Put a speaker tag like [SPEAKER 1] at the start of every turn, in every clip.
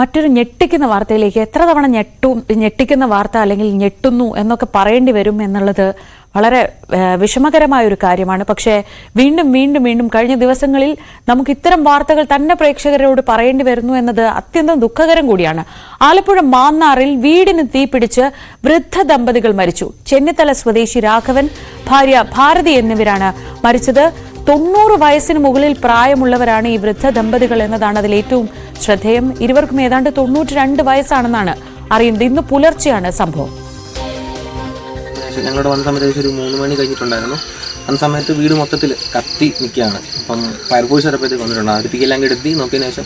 [SPEAKER 1] മറ്റൊരു ഞെട്ടിക്കുന്ന വാർത്തയിലേക്ക് എത്ര തവണ ഞെട്ടും ഞെട്ടിക്കുന്ന വാർത്ത അല്ലെങ്കിൽ ഞെട്ടുന്നു എന്നൊക്കെ പറയേണ്ടി വരും എന്നുള്ളത് വളരെ വിഷമകരമായ ഒരു കാര്യമാണ്. പക്ഷേ വീണ്ടും വീണ്ടും വീണ്ടും കഴിഞ്ഞ ദിവസങ്ങളിൽ നമുക്ക് ഇത്തരം വാർത്തകൾ തന്നെ പ്രേക്ഷകരോട് പറയേണ്ടി വരുന്നു എന്നത് അത്യന്തം ദുഃഖകരം കൂടിയാണ്. ആലപ്പുഴ മാന്നാറിൽ വീടിന് തീപിടിച്ച് വൃദ്ധ ദമ്പതികൾ മരിച്ചു. ചെന്നിത്തല സ്വദേശി രാഘവൻ ഭാര്യ ഭാരതി എന്നിവരാണ് മരിച്ചത്. തൊണ്ണൂറ് വയസ്സിന് മുകളിൽ പ്രായമുള്ളവരാണ് ഈ വൃദ്ധ ദമ്പതികൾ എന്നതാണ് അതിൽ ഏറ്റവും ശ്രദ്ധേയം. ഇരുവർക്കും ഏതാണ്ട് തൊണ്ണൂറ്റി രണ്ട് വയസ്സാണെന്നാണ് അറിയുന്നത്. ഇന്ന് പുലർച്ചെയാണ് സംഭവം.
[SPEAKER 2] ഞങ്ങളുടെ വന്ന സമയത്ത് ഒരു മൂന്ന് മണി കഴിഞ്ഞിട്ടുണ്ടായിരുന്നു. ആ സമയത്ത് വീട് മൊത്തത്തിൽ കത്തി നിൽക്കുകയാണ്. അപ്പം ഫയർഫോഴ്സ് വരപ്പോഴത്തേക്ക് വന്നിട്ടുണ്ട്. അത് തീയെല്ലാം കെടുത്തി നോക്കിയതിന് ശേഷം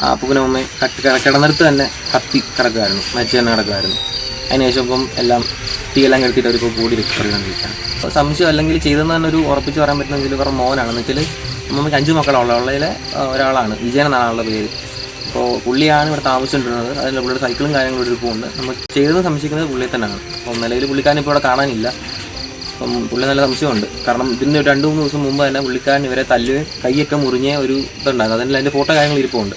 [SPEAKER 2] ആ അപ്പൂപ്പനും അമ്മയും കട്ടി കിട- കിടന്നിടത്ത് തന്നെ കത്തി കിടക്കുമായിരുന്നു മരിച്ചു തന്നെ കിടക്കുമായിരുന്നു. അതിനുശേഷം ഇപ്പം എല്ലാം തീയെല്ലാം കെടുത്തിട്ട് അവരിപ്പോൾ കൂടി റിക്കവറി കണ്ടിരിക്കുകയാണ്. അപ്പോൾ സംശയം അല്ലെങ്കിൽ ചെയ്തെന്ന് തന്നെ ഒരു ഉറപ്പിച്ച് പറയാൻ പറ്റുന്നെങ്കിൽ ഒരു മോനാണെന്ന് വെച്ചാൽ അമ്മമ്മയ്ക്ക് അഞ്ച് മക്കളുള്ള ഉള്ളതിലെ ഒരാളാണ്. വിജയൻ എന്നാണ് ആളുടെ പേര്. അപ്പോൾ പുള്ളിയാണ് ഇവിടെ താമസിച്ചിട്ടുള്ളത് അതിൽ പുള്ളിയുടെ സൈക്കിളും കാര്യങ്ങളും ഒരു പോകുന്നുണ്ട്. നമ്മൾ ചെയ്തത് സംശയിക്കുന്നത് പുള്ളിയെ തന്നെയാണ്. അപ്പം നിലയിൽ പുള്ളിക്കാരൻ ഇപ്പോൾ ഇവിടെ കാണാനില്ല. അപ്പം പുള്ളി നല്ല സംശയമുണ്ട്. കാരണം ഇതിന് രണ്ട് മൂന്ന് ദിവസം മുമ്പ് തന്നെ പുള്ളിക്കാരൻ ഇവരെ തല്ലുകയും കൈയൊക്കെ മുറിഞ്ഞ ഒരു ഇതുണ്ടായിരുന്നു. അതിൽ അതിന്റെ ഫോട്ടോ കാര്യങ്ങൾ ഇരിപ്പുണ്ട്.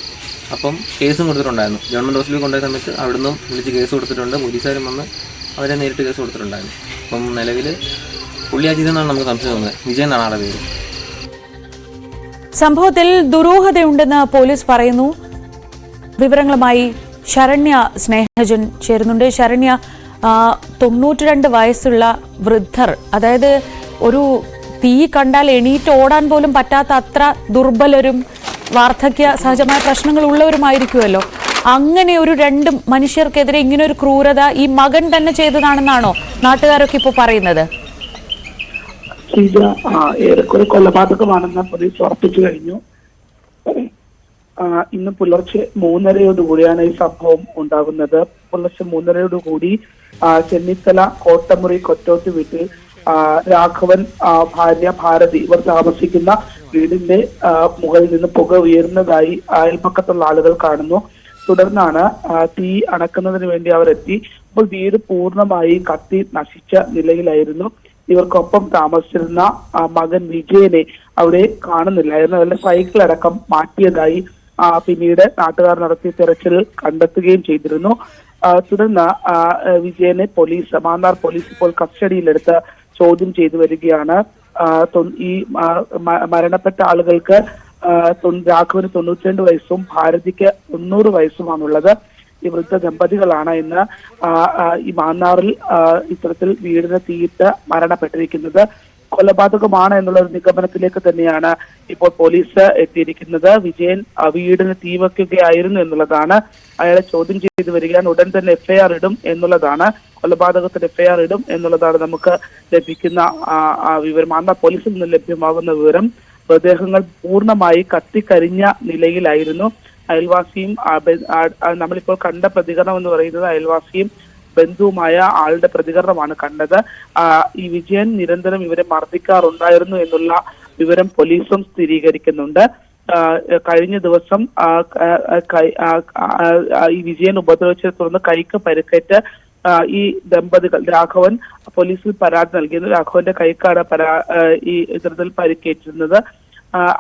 [SPEAKER 2] അപ്പം കേസും കൊടുത്തിട്ടുണ്ടായിരുന്നു. ഗവൺമെന്റ് ഹോസ്പിറ്റലിൽ കൊണ്ടുപോയ സമയത്ത് അവിടുന്ന് വിളിച്ച് കേസ് കൊടുത്തിട്ടുണ്ട്. പോലീസുകാരും വന്ന് അവരെ നേരിട്ട് കേസ് കൊടുത്തിട്ടുണ്ടായിരുന്നു. അപ്പം നിലവിൽ പുള്ളി അജിത് എന്നാണ് നമുക്ക് സംശയം തോന്നുന്നത്. വിജയൻ എന്നാണ് ആളുടെ പേര്.
[SPEAKER 1] സംഭവത്തിൽ ദുരൂഹതയുണ്ടെന്ന് പോലീസ് പറയുന്നു. വിവരങ്ങളുമായി ശരണ്യ സ്നേഹജൻ ചേരുന്നുണ്ട്. ശരണ്യ തൊണ്ണൂറ്റിരണ്ട് വയസ്സുള്ള വൃദ്ധർ അതായത് ഒരു തീ കണ്ടാൽ എണീറ്റ് ഓടാൻ പോലും പറ്റാത്ത അത്ര ദുർബലരും വാർദ്ധക്യ സഹജമായ പ്രശ്നങ്ങൾ ഉള്ളവരുമായിരിക്കുമല്ലോ അങ്ങനെ ഒരു രണ്ട് മനുഷ്യർക്കെതിരെ ഇങ്ങനെ ഒരു ക്രൂരത ഈ മകൻ തന്നെ ചെയ്തതാണെന്നാണോ നാട്ടുകാരൊക്കെ ഇപ്പോൾ പറയുന്നത്?
[SPEAKER 3] ഏറെക്കുറെ കൊലപാതകമാണെന്ന് പോലീസ് ഉറപ്പിച്ചു കഴിഞ്ഞു. ഇന്ന് പുലർച്ചെ മൂന്നരയോടുകൂടിയാണ് ഈ സംഭവം ഉണ്ടാകുന്നത്. പുലർച്ചെ മൂന്നരയോടുകൂടി ചെന്നിത്തല കോട്ടമുറി കൊറ്റോത്ത് വീട്ടിൽ രാഘവൻ ഭാര്യ ഭാരതി ഇവർ താമസിക്കുന്ന വീടിന്റെ മുകളിൽ നിന്ന് പുക ഉയരുന്നതായി അയൽപ്പക്കത്തുള്ള ആളുകൾ കാണുന്നു. തുടർന്നാണ് തീ അണക്കുന്നതിന് വേണ്ടി അവരെത്തി. അപ്പോൾ വീട് പൂർണമായി കത്തി നശിച്ച നിലയിലായിരുന്നു. ഇവർക്കൊപ്പം താമസിച്ചിരുന്ന മകൻ വിജയനെ അവിടെ കാണുന്നില്ലായിരുന്നു. അവരുടെ സൈക്കിൾ അടക്കം മാറ്റിയതായി പിന്നീട് നാട്ടുകാർ നടത്തിയ തെരച്ചിൽ കണ്ടെത്തുകയും ചെയ്തിരുന്നു. തുടർന്ന് വിജയനെ പോലീസ് മാന്നാർ പോലീസ് ഇപ്പോൾ കസ്റ്റഡിയിലെടുത്ത് ചോദ്യം ചെയ്തു വരികയാണ്. ഈ മരണപ്പെട്ട ആളുകൾക്ക് രാഘവന് തൊണ്ണൂറ്റിരണ്ട് വയസ്സും ഭാരതിക്ക് തൊണ്ണൂറ് വയസ്സുമാണുള്ളത്. ഈ വൃദ്ധ ദമ്പതികളാണ് ഇന്ന് ഈ മാന്നാറിൽ ഇത്തരത്തിൽ വീടിന് തീയിട്ട് മരണപ്പെട്ടിരിക്കുന്നത്. കൊലപാതകമാണ് എന്നുള്ള ഒരു നിഗമനത്തിലേക്ക് തന്നെയാണ് ഇപ്പോൾ പോലീസ് എത്തിയിരിക്കുന്നത്. വിജയൻ വീടിന് തീ വയ്ക്കുകയായിരുന്നു എന്നുള്ളതാണ്. അയാളെ ചോദ്യം ചെയ്തു വരികയാണ്. ഉടൻ തന്നെ എഫ്ഐആർ ഇടും എന്നുള്ളതാണ്. കൊലപാതകത്തിന് എഫ്ഐആർ ഇടും എന്നുള്ളതാണ് നമുക്ക് ലഭിക്കുന്ന വിവരം. അന്ന പോലീസിൽ നിന്ന് ലഭ്യമാകുന്ന വിവരം. മൃതദേഹങ്ങൾ പൂർണമായി കത്തിക്കരിഞ്ഞ നിലയിലായിരുന്നു അയൽവാസിയും നമ്മളിപ്പോൾ കണ്ട പ്രതികരണം എന്ന് പറയുന്നത് അയൽവാസിയും ബന്ധുവുമായ ആളുടെ പ്രതികരണമാണ് കണ്ടത്. ഈ വിജയൻ നിരന്തരം ഇവരെ മർദ്ദിക്കാറുണ്ടായിരുന്നു എന്നുള്ള വിവരം പോലീസും സ്ഥിരീകരിക്കുന്നുണ്ട്. കഴിഞ്ഞ ദിവസം ഈ വിജയൻ ഉപദ്രവിച്ചതിനെ തുടർന്ന് കൈക്ക് പരുക്കേറ്റ് ഈ ദമ്പതികൾ രാഘവൻ പോലീസിൽ പരാതി നൽകിയിരുന്നു. രാഘവന്റെ കൈക്കാണ് പരാ ഈ ഇത്തരത്തിൽ പരിക്കേറ്റിരുന്നത്.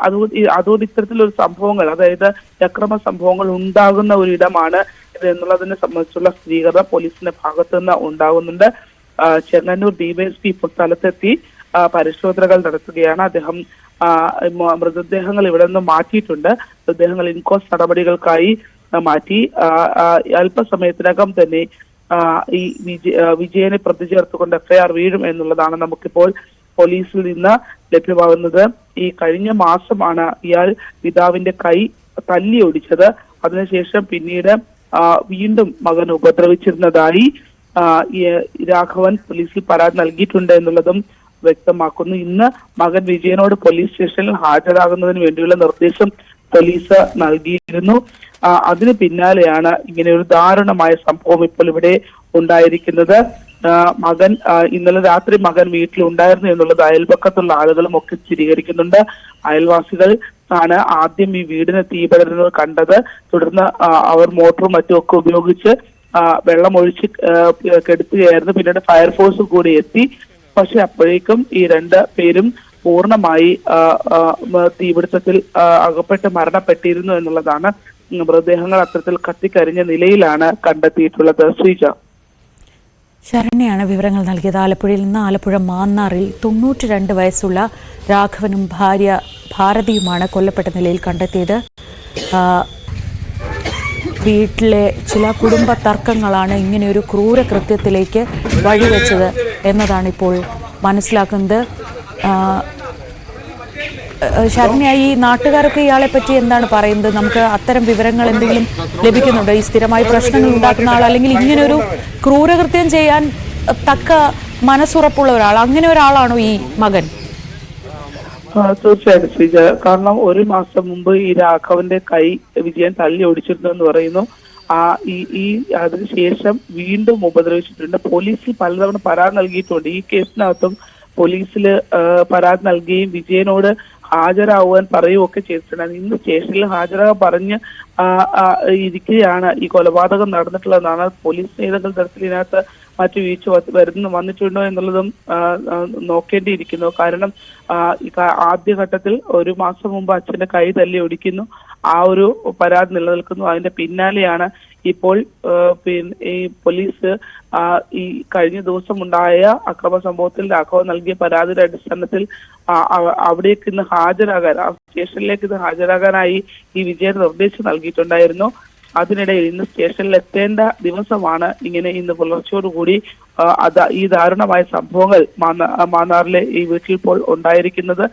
[SPEAKER 3] അതുകൊണ്ട് അതുകൊണ്ട് ഇത്തരത്തിലൊരു സംഭവങ്ങൾ അതായത് അക്രമ സംഭവങ്ങൾ ഉണ്ടാകുന്ന ഒരു ഇടമാണ് ഇത് എന്നുള്ളതിനെ സംബന്ധിച്ചുള്ള സ്ഥിരീകരണം പോലീസിന്റെ ഭാഗത്തു നിന്ന് ഉണ്ടാകുന്നുണ്ട് ചെങ്ങന്നൂർ ഡിവൈഎസ്പി ഇപ്പോൾ സ്ഥലത്തെത്തി പരിശോധനകൾ നടത്തുകയാണ്. അദ്ദേഹം മൃതദേഹങ്ങൾ ഇവിടെ നിന്ന് മാറ്റിയിട്ടുണ്ട്. മൃതദേഹങ്ങൾ ഇൻകോസ് നടപടികൾക്കായി മാറ്റി. അല്പസമയത്തിനകം തന്നെ ഈ വിജയ വിജയനെ പ്രതി ചേർത്തുകൊണ്ട് എഫ്ഐആർ വീഴും എന്നുള്ളതാണ് നമുക്കിപ്പോൾ പോലീസിൽ നിന്ന് ലഭ്യമാകുന്നത്. ഈ കഴിഞ്ഞ മാസമാണ് ഇയാൾ പിതാവിന്റെ കൈ തല്ലി ഒടിച്ചത്. അതിനുശേഷം പിന്നീട് വീണ്ടും മകൻ ഉപദ്രവിച്ചിരുന്നതായി രാഘവൻ പോലീസിൽ പരാതി നൽകിയിട്ടുണ്ട് എന്നുള്ളതും വ്യക്തമാക്കുന്നു. ഇന്ന് മകൻ വിജയനോട് പോലീസ് സ്റ്റേഷനിൽ ഹാജരാകുന്നതിന് വേണ്ടിയുള്ള നിർദ്ദേശം പോലീസ് നൽകിയിരുന്നു. അതിന് പിന്നാലെയാണ് ഇങ്ങനെ ഒരു ദാരുണമായ സംഭവം ഇപ്പോൾ ഇവിടെ ഉണ്ടായിരിക്കുന്നത്. മകൻ ഇന്നലെ രാത്രി മകൻ വീട്ടിലുണ്ടായിരുന്നു എന്നുള്ളത് അയൽപക്കത്തുള്ള ആളുകളും ഒക്കെ സ്ഥിരീകരിക്കുന്നുണ്ട്. അയൽവാസികൾ ആണ് ആദ്യം ഈ വീടിന് തീപടരുന്നത് കണ്ടത്. തുടർന്ന് അവർ മോട്ടറും മറ്റും ഒക്കെ ഉപയോഗിച്ച് വെള്ളം വെള്ളമൊഴിച്ച് കെടുത്തുകയായിരുന്നു. പിന്നീട് ഫയർഫോഴ്സ് കൂടി എത്തി. പക്ഷെ അപ്പോഴേക്കും ഈ രണ്ട് പേരും പൂർണമായി തീപിടുത്തത്തിൽ അകപ്പെട്ട് മരണപ്പെട്ടിരുന്നു എന്നുള്ളതാണ് മൃതദേഹങ്ങൾ അത്തരത്തിൽ കത്തിക്കരിഞ്ഞ നിലയിലാണ് കണ്ടെത്തിയിട്ടുള്ളത്. ശ്രീജ.
[SPEAKER 1] ശരണ്യാണ് വിവരങ്ങൾ നൽകിയത്. ആലപ്പുഴയിൽ നിന്ന് ആലപ്പുഴ മാന്നാറിൽ തൊണ്ണൂറ്റി രണ്ട് വയസ്സുള്ള രാഘവനും ഭാര്യ ഭാരതിയുമാണ് കൊല്ലപ്പെട്ട നിലയിൽ കണ്ടെത്തിയത്. വീട്ടിലെ ചില കുടുംബ തർക്കങ്ങളാണ് ഇങ്ങനെയൊരു ക്രൂര കൃത്യത്തിലേക്ക് വഴിവെച്ചത് എന്നതാണിപ്പോൾ മനസ്സിലാക്കുന്നത്. ശരണ്യ ഈ നാട്ടുകാരൊക്കെ ഇയാളെ പറ്റി എന്താണ് പറയുന്നത്? നമുക്ക് അത്തരം വിവരങ്ങൾ എന്തെങ്കിലും ലഭിക്കുന്നുണ്ടോ? ഈ സ്ഥിരമായി പ്രശ്നങ്ങൾ ഉണ്ടാക്കുന്ന ആൾ അല്ലെങ്കിൽ ഇങ്ങനൊരു ക്രൂരകൃത്യം ചെയ്യാൻ തക്ക മനസ്സുറപ്പുള്ള ഒരാൾ അങ്ങനെ ഒരാളാണോ ഈ മകൻ?
[SPEAKER 3] തീർച്ചയായിട്ടും ശ്രീജ. കാരണം ഒരു മാസം മുമ്പ് ഈ രാഘവന്റെ കൈ വിജയൻ തള്ളി ഓടിച്ചിരുന്നു എന്ന് പറയുന്നു. ആ ഈ ഈ അതിനുശേഷം വീണ്ടും ഉപദ്രവിച്ചിട്ടുണ്ട്. പോലീസിൽ പലതവണ പരാതി നൽകിയിട്ടുണ്ട്. ഈ കേസിനകത്തും പോലീസിൽ പരാതി നൽകുകയും വിജയനോട് ഹാജരാകുവാൻ പറയുകയൊക്കെ ചെയ്തിട്ടുണ്ടായിരുന്നു. ഇന്ന് സ്റ്റേഷനിൽ ഹാജരാകാൻ പറഞ്ഞ് ഇരിക്കുകയാണ്. ഈ കൊലപാതകം നടന്നിട്ടുള്ളതെന്നാണ് പോലീസ് ഏതെങ്കിലും തരത്തിൽ ഇതിനകത്ത് മറ്റു വീഴ്ച വരുന്ന വന്നിട്ടുണ്ടോ എന്നുള്ളതും നോക്കേണ്ടിയിരിക്കുന്നു. കാരണം ആദ്യഘട്ടത്തിൽ ഒരു മാസം മുമ്പ് അച്ഛന്റെ കൈ തല്ലി ഒടിക്കുന്നു. ആ ഒരു പരാതി നിലനിൽക്കുന്നു. അതിന്റെ പിന്നാലെയാണ് ഇപ്പോൾ പിന്നെ ഈ പോലീസ് ഈ കഴിഞ്ഞ ദിവസം ഉണ്ടായ അക്രമ സംഭവത്തിൽ രാഘവ് നൽകിയ പരാതിയുടെ അടിസ്ഥാനത്തിൽ അവിടേക്ക് ഇന്ന് ഹാജരാകാൻ ആ സ്റ്റേഷനിലേക്ക് ഇന്ന് ഹാജരാകാനായി ഈ വിജയൻ നിർദ്ദേശം നൽകിയിട്ടുണ്ടായിരുന്നു. അതിനിടയിൽ ഇന്ന് സ്റ്റേഷനിൽ എത്തേണ്ട ദിവസമാണ് ഇങ്ങനെ ഇന്ന് പുലർച്ചയോടുകൂടി ഈ ദാരുണമായ സംഭവങ്ങൾ മാന്ന- മാന്നാറിലെ ഈ വീട്ടിൽ ഇപ്പോൾ ഉണ്ടായിരിക്കുന്നത്.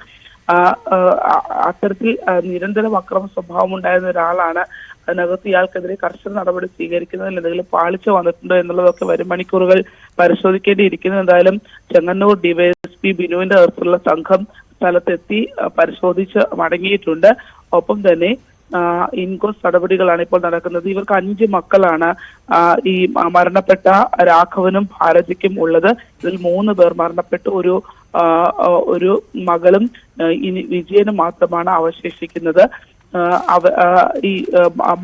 [SPEAKER 3] അത്തരത്തിൽ നിരന്തരം അക്രമ സ്വഭാവം ഉണ്ടായിരുന്ന ഒരാളാണ്. അതിനകത്ത് ഇയാൾക്കെതിരെ കർശന നടപടി സ്വീകരിക്കുന്നതിൽ എന്തെങ്കിലും പാളിച്ച വന്നിട്ടുണ്ടോ എന്നുള്ളതൊക്കെ വരും മണിക്കൂറുകൾ പരിശോധിക്കേണ്ടിയിരിക്കുന്നു. എന്തായാലും ചെങ്ങന്നൂർ ഡിവൈഎസ്പി ബിനുവിന്റെ നേതൃത്വത്തിലുള്ള സംഘം സ്ഥലത്തെത്തി പരിശോധിച്ച് മടങ്ങിയിട്ടുണ്ട്. ഒപ്പം തന്നെ ഇൻകോസ് നടപടികളാണ് ഇപ്പോൾ നടക്കുന്നത്. ഇവർക്ക് അഞ്ച് മക്കളാണ് ഈ മരണപ്പെട്ട രാഘവനും ഭാരതിക്കും ഉള്ളത്. ഇതിൽ മൂന്ന് പേർ മരണപ്പെട്ടു. ഒരു ഒരു മകളും ഇനി വിജയനും മാത്രമാണ് അവശേഷിക്കുന്നത്. അവ ഈ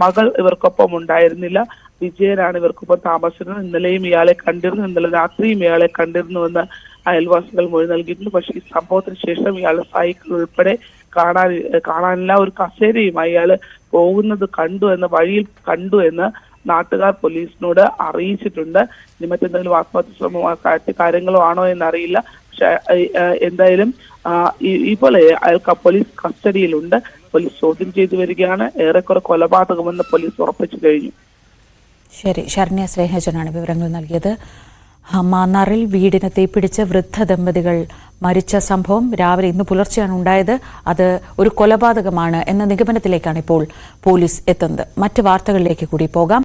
[SPEAKER 3] മകൾ ഇവർക്കൊപ്പം ഉണ്ടായിരുന്നില്ല. വിജയനാണ് ഇവർക്കൊപ്പം താമസിച്ചത് ഇന്നലെയും ഇയാളെ കണ്ടിരുന്നു. ഇന്നലെ രാത്രിയും ഇയാളെ കണ്ടിരുന്നുവെന്ന് അയൽവാസികൾ മൊഴി നൽകിയിട്ടുണ്ട്. പക്ഷേ ഈ സംഭവത്തിന് ശേഷം ഇയാളുടെ സൈക്കിൾ ഉൾപ്പെടെ കാണാൻ കാണാനില്ല. ഒരു കസേരയുമായി അയാൾ പോകുന്നത് കണ്ടു എന്ന് വഴിയിൽ കണ്ടു എന്ന് നാട്ടുകാർ പോലീസിനോട് അറിയിച്ചിട്ടുണ്ട്. ഇനി മറ്റെന്തെങ്കിലും ആത്മഹത്യ ശ്രമമോ കാര്യങ്ങളോ ആണോ എന്നറിയില്ല. പക്ഷെ എന്തായാലും ഇപ്പോൾ അയാൾക്ക് പോലീസ് കസ്റ്റഡിയിലുണ്ട്. പോലീസ് ചോദ്യം ചെയ്തു വരികയാണ്. ഏറെക്കുറെ കൊലപാതകമെന്ന് പോലീസ് ഉറപ്പിച്ചു കഴിഞ്ഞു.
[SPEAKER 1] ശരി. ശരണ്യ സ്നേഹജനാണ് വിവരങ്ങൾ നൽകിയത്. മാന്നാറിൽ വീടിന് തീപിടിച്ച വൃദ്ധ ദമ്പതികൾ മരിച്ച സംഭവം രാവിലെ ഇന്ന് പുലർച്ചെയാണ് ഉണ്ടായത്. അത് ഒരു കൊലപാതകമാണ് എന്ന നിഗമനത്തിലേക്കാണ് ഇപ്പോൾ പോലീസ് എത്തുന്നത്. മറ്റ് വാർത്തകളിലേക്ക് കൂടി പോകാം.